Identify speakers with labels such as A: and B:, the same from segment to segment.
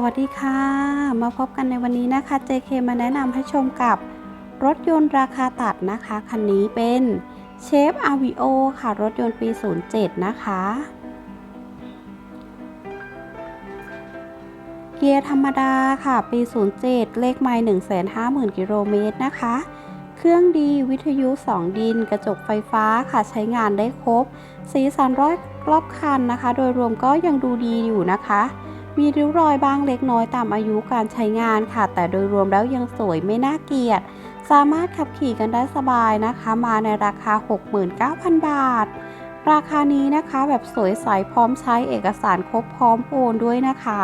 A: สวัสดีค่ะ มาพบกันในวันนี้นะคะ JK มาแนะนำให้ชมกับรถยนต์ราคาตัดนะคะ คันนี้เป็นเชฟ RVO ค่ะ รถยนต์ปี 07 นะคะ เกียร์ธรรมดาค่ะ ปี 07 เลขไมล์150,000 กิโลเมตรนะคะ เครื่องดีวิทยุ 2 ดิน กระจกไฟฟ้าค่ะ ใช้งานได้ครบ สีสันร้อยรอบคันนะคะ โดยรวมก็ยังดูดีอยู่นะคะ มีริ้วรอยบ้างเล็กน้อยตามอายุการใช้งานค่ะ แต่โดยรวมแล้วยังสวยไม่น่าเกลียด สามารถขับขี่กันได้สบายนะคะ มาในราคา 69,000 บาท ราคานี้นะคะแบบสวยใสพร้อมใช้เอกสารครบพร้อมโอนด้วยนะคะ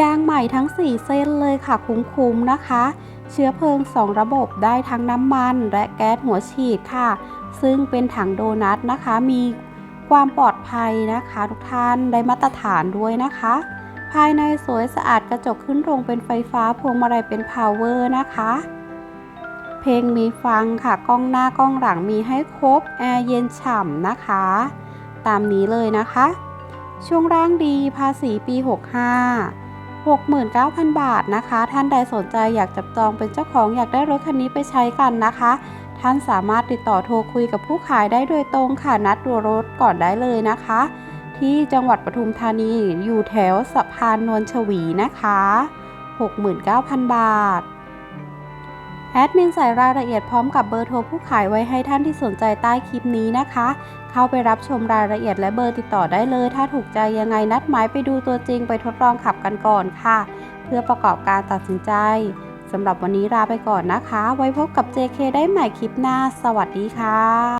A: ยางใหม่ทั้ง 4 เส้นเลยค่ะคุ้มๆนะคะ เชื้อเพลิง 2 ระบบได้ทั้งน้ำมันและแก๊สหัวฉีดค่ะ ซึ่งเป็นถังโดนัทนะคะ มี ความปลอดภัยนะคะทุกท่านได้มาตรฐานด้วยนะคะ ภายในสวยสะอาดกระจกขึ้นโรงเป็นไฟฟ้าพวงมาลัยเป็นพาวเวอร์นะคะ เพลงมีฟังค่ะกล้องหน้ากล้องหลังมีให้ครบแอร์เย็นฉ่ำนะคะ ตามนี้เลยนะคะ ช่วงร่างดีภาษีปี 65 69,000 บาทนะคะ ท่านใดสนใจอยากจับจองเป็นเจ้าของอยากได้รถคันนี้ไปใช้กันนะคะ ท่านสามารถติดต่อโทรคุยกับผู้ขายได้โดยตรงค่ะนัดดูรถก่อนได้เลยนะคะ ที่จังหวัดปทุมธานีอยู่แถวสะพานนวลชวีนะคะ 69,000 บาท แอดมินใส่รายละเอียดพร้อมกับเบอร์โทรผู้ขายไว้ให้ท่านที่สนใจใต้คลิปนี้นะคะ เข้าไปรับชมรายละเอียดและเบอร์ติดต่อได้เลย ถ้าถูกใจยังไงนัดหมายไปดูตัวจริงไปทดลองขับกันก่อนค่ะ เพื่อประกอบการตัดสินใจ สำหรับวันนี้ลาไปก่อนนะคะ ไว้พบกับ JK ได้ใหม่คลิปหน้า สวัสดีค่ะ